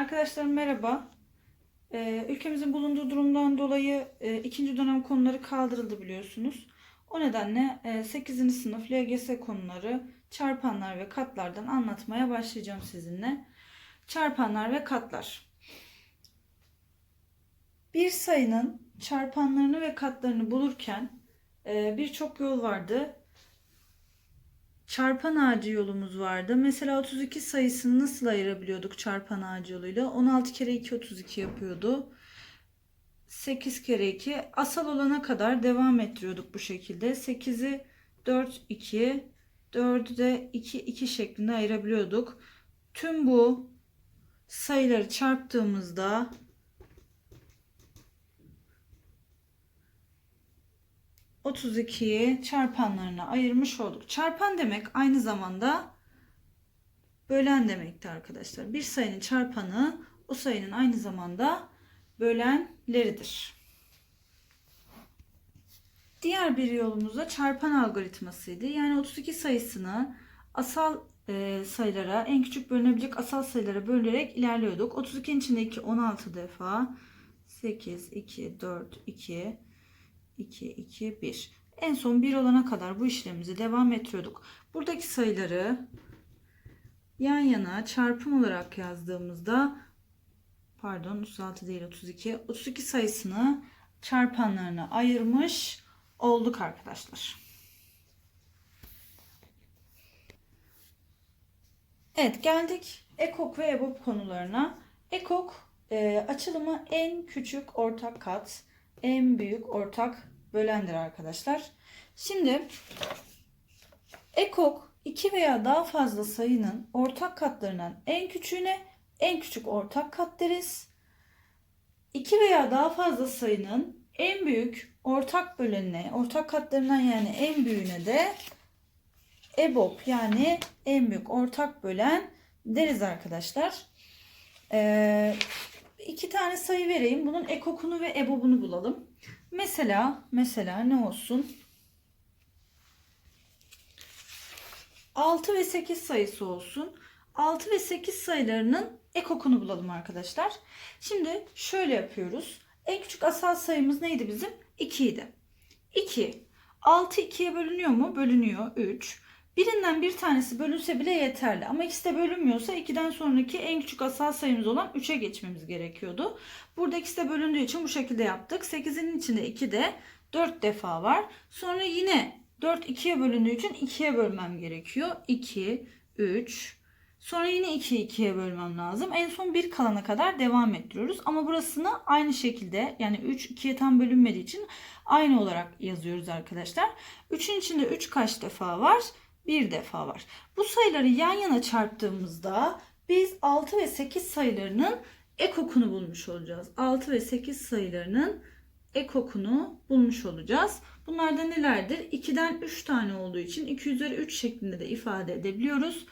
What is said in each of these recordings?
Arkadaşlarım merhaba. Ee, ülkemizin bulunduğu durumdan dolayı e, ikinci dönem konuları kaldırıldı biliyorsunuz. O nedenle e, 8. sınıf LGS konuları çarpanlar ve katlardan anlatmaya başlayacağım sizinle. Çarpanlar ve katlar. Bir sayının çarpanlarını ve katlarını bulurken e, birçok yol vardı çarpan ağacı yolumuz vardı. Mesela 32 sayısını nasıl ayırabiliyorduk çarpan ağacı yoluyla? 16 kere 2 32 yapıyordu. 8 kere 2 asal olana kadar devam ettiriyorduk bu şekilde. 8'i 4 2 4'ü de 2 2 şeklinde ayırabiliyorduk. Tüm bu sayıları çarptığımızda 32'yi çarpanlarına ayırmış olduk. Çarpan demek aynı zamanda bölen demekti arkadaşlar. Bir sayının çarpanı o sayının aynı zamanda bölenleridir. Diğer bir yolumuz da çarpan algoritmasıydı. Yani 32 sayısını asal e, sayılara, en küçük bölünebilecek asal sayılara bölerek ilerliyorduk. 32'nin içinde 2 16 defa 8 2 4 2 2, 2, 1. En son 1 olana kadar bu işlemimizi devam ettiriyorduk. Buradaki sayıları yan yana çarpım olarak yazdığımızda pardon 36 değil 32 32 sayısını çarpanlarına ayırmış olduk arkadaşlar. Evet geldik ekok ve EBOB konularına. Ekok e, açılımı en küçük ortak kat, en büyük ortak bölendir arkadaşlar. Şimdi ekok iki veya daha fazla sayının ortak katlarından en küçüğüne en küçük ortak kat deriz. İki veya daha fazla sayının en büyük ortak bölenine, ortak katlarından yani en büyüğüne de EBOB yani en büyük ortak bölen deriz arkadaşlar. Ee, iki tane sayı vereyim. Bunun ekokunu ve EBOB'unu bulalım. Mesela mesela ne olsun? 6 ve 8 sayısı olsun. 6 ve 8 sayılarının ekokunu bulalım arkadaşlar. Şimdi şöyle yapıyoruz. En küçük asal sayımız neydi bizim? 2 idi. 2. 6 2'ye bölünüyor mu? Bölünüyor. 3. Birinden bir tanesi bölünse bile yeterli. Ama ikisi de bölünmüyorsa 2'den sonraki en küçük asal sayımız olan 3'e geçmemiz gerekiyordu. Burada ikisi de bölündüğü için bu şekilde yaptık. 8'in içinde 2 de 4 defa var. Sonra yine 4 2'ye bölündüğü için 2'ye bölmem gerekiyor. 2, 3, sonra yine 2'yi 2'ye bölmem lazım. En son 1 kalana kadar devam ettiriyoruz. Ama burasını aynı şekilde yani 3 2'ye tam bölünmediği için aynı olarak yazıyoruz arkadaşlar. 3'ün içinde 3 kaç defa var? Bir defa var. Bu sayıları yan yana çarptığımızda biz 6 ve 8 sayılarının ekokunu bulmuş olacağız. 6 ve 8 sayılarının ekokunu bulmuş olacağız. Bunlar da nelerdir? 2'den 3 tane olduğu için 2 üzeri 3 şeklinde de ifade edebiliyoruz.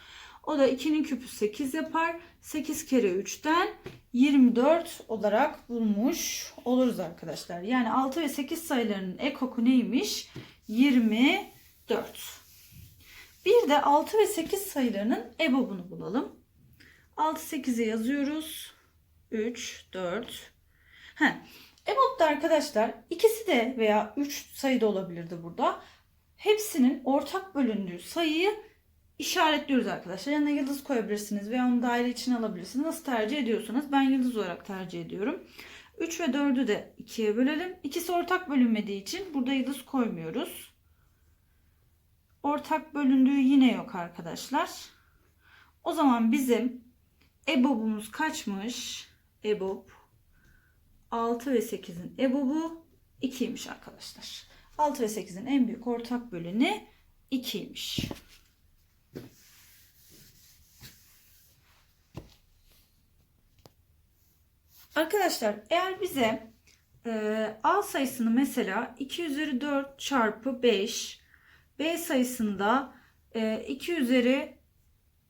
O da 2'nin küpü 8 yapar. 8 kere 3'ten 24 olarak bulmuş oluruz arkadaşlar. Yani 6 ve 8 sayılarının ekoku neymiş? 24. Bir de 6 ve 8 sayılarının EBOB'unu bulalım. 6 8'i yazıyoruz. 3 4 He. EBOB'da arkadaşlar ikisi de veya 3 sayı da olabilirdi burada. Hepsinin ortak bölündüğü sayıyı işaretliyoruz arkadaşlar. Yanına yıldız koyabilirsiniz veya onu daire içine alabilirsiniz. Nasıl tercih ediyorsanız ben yıldız olarak tercih ediyorum. 3 ve 4'ü de 2'ye bölelim. İkisi ortak bölünmediği için burada yıldız koymuyoruz. Ortak bölündüğü yine yok arkadaşlar. O zaman bizim EBOB'umuz kaçmış? EBOB 6 ve 8'in EBOB'u 2'ymiş arkadaşlar. 6 ve 8'in en büyük ortak böleni 2'ymiş. Arkadaşlar eğer bize e, A sayısını mesela 2 üzeri 4 çarpı 5 B sayısında 2 e, üzeri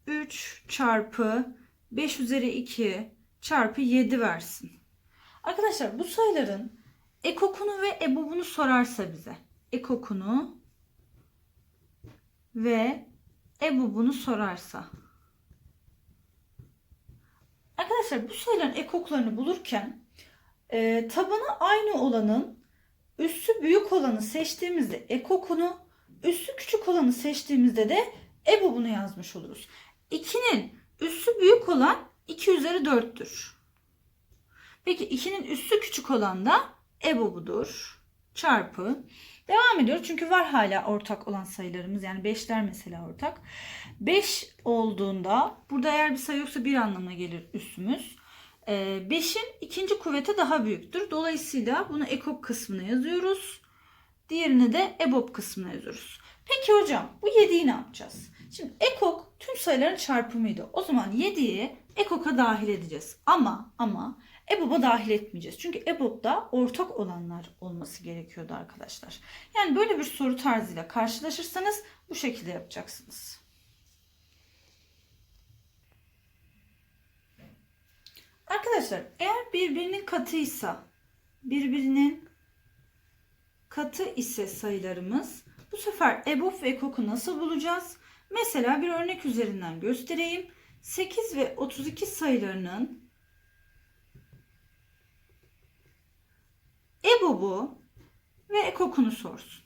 3 çarpı 5 üzeri 2 çarpı 7 versin. Arkadaşlar bu sayıların ekokunu ve ebobunu sorarsa bize. Ekokunu ve ebobunu sorarsa. Arkadaşlar bu sayıların ekoklarını bulurken e, tabanı aynı olanın üssü büyük olanı seçtiğimizde ekokunu, üssü küçük olanı seçtiğimizde de ebobunu yazmış oluruz. 2'nin üssü büyük olan 2 üzeri 4'tür. Peki 2'nin üssü küçük olan da ebobudur. Çarpı. Devam ediyoruz çünkü var hala ortak olan sayılarımız. Yani 5'ler mesela ortak. 5 olduğunda burada eğer bir sayı yoksa bir anlamına gelir üssümüz. 5'in ikinci kuvveti daha büyüktür. Dolayısıyla bunu ekok kısmına yazıyoruz. Diğerini de ebob kısmına yazıyoruz. Peki hocam bu 7'yi ne yapacağız? Şimdi ekok tüm sayıların çarpımıydı. O zaman 7'yi ekoka dahil edeceğiz. Ama ama EBOB'a dahil etmeyeceğiz. Çünkü EBOB'da ortak olanlar olması gerekiyordu arkadaşlar. Yani böyle bir soru tarzıyla karşılaşırsanız bu şekilde yapacaksınız. Arkadaşlar eğer birbirinin katıysa birbirinin katı ise sayılarımız bu sefer EBOB ve EKOK'u nasıl bulacağız? Mesela bir örnek üzerinden göstereyim. 8 ve 32 sayılarının EBOB'u ve EKOK'unu sorsun.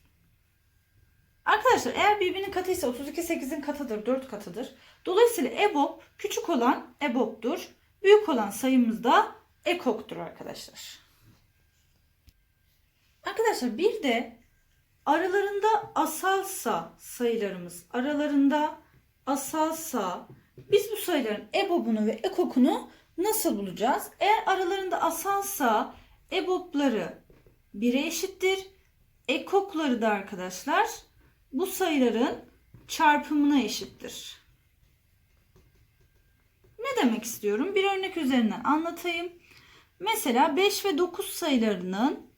Arkadaşlar eğer birbirinin katıysa 32 8'in katıdır, 4 katıdır. Dolayısıyla EBOB küçük olan EBOB'dur. Büyük olan sayımız da EKOK'tur arkadaşlar. Arkadaşlar bir de aralarında asalsa sayılarımız aralarında asalsa biz bu sayıların EBOB'unu ve EKOK'unu nasıl bulacağız? Eğer aralarında asalsa EBOB'ları 1'e eşittir. EKOK'ları da arkadaşlar bu sayıların çarpımına eşittir. Ne demek istiyorum? Bir örnek üzerinden anlatayım. Mesela 5 ve 9 sayılarının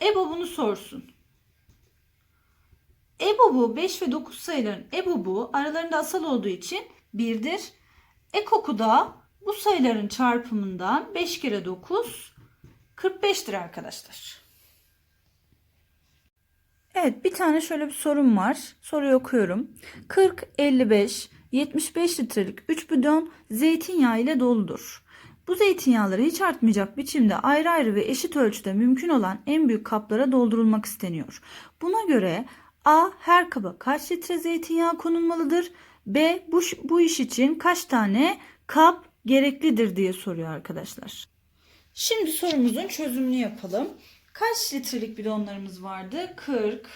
EBOB'unu sorsun. EBOB'u 5 ve 9 sayıların EBOB'u aralarında asal olduğu için 1'dir. EKOK'u da bu sayıların çarpımından 5 kere 9 45'tir arkadaşlar. Evet bir tane şöyle bir sorum var. Soruyu okuyorum. 40, 55, 75 litrelik 3 bidon zeytinyağı ile doludur. Bu zeytinyağları hiç artmayacak biçimde ayrı ayrı ve eşit ölçüde mümkün olan en büyük kaplara doldurulmak isteniyor. Buna göre A. Her kaba kaç litre zeytinyağı konulmalıdır? B. Bu, bu iş için kaç tane kap gereklidir diye soruyor arkadaşlar. Şimdi sorumuzun çözümünü yapalım. Kaç litrelik bidonlarımız vardı? 40,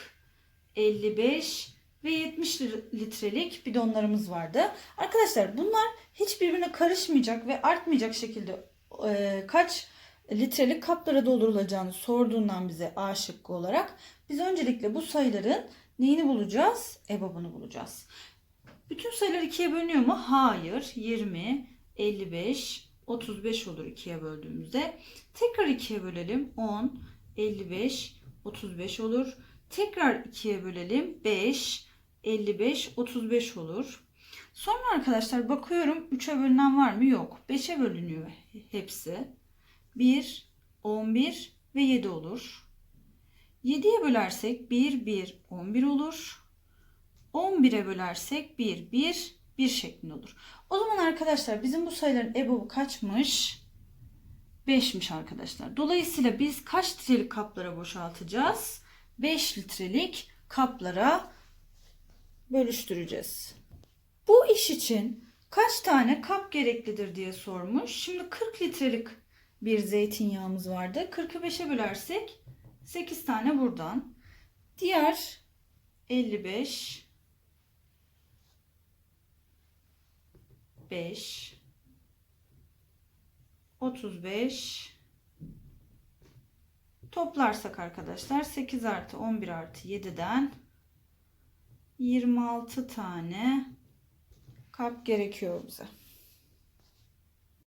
55 ve 70 litrelik bidonlarımız vardı. Arkadaşlar bunlar hiç birbirine karışmayacak ve artmayacak şekilde e, kaç litrelik kaplara doldurulacağını sorduğundan bize A şıkkı olarak biz öncelikle bu sayıların neyini bulacağız? EBOB'unu bulacağız. Bütün sayılar ikiye bölünüyor mu? Hayır. 20, 55, 35 olur ikiye böldüğümüzde. Tekrar ikiye bölelim. 10, 55, 35 olur. Tekrar ikiye bölelim. 5, 55, 35 olur. Sonra arkadaşlar bakıyorum 3'e bölünen var mı? Yok. 5'e bölünüyor hepsi. 1, 11 ve 7 olur. 7'ye bölersek 1, 1, 11 olur. 11'e bölersek 1, 1, 1 şeklinde olur. O zaman arkadaşlar bizim bu sayıların EBOB'u kaçmış? 5'miş arkadaşlar. Dolayısıyla biz kaç litrelik kaplara boşaltacağız? 5 litrelik kaplara bölüştüreceğiz. Bu iş için kaç tane kap gereklidir diye sormuş. Şimdi 40 litrelik bir zeytinyağımız vardı. 40'ı 5'e bölersek 8 tane buradan. Diğer 55 5 35 toplarsak arkadaşlar 8 artı 11 artı 7'den 26 tane kap gerekiyor bize.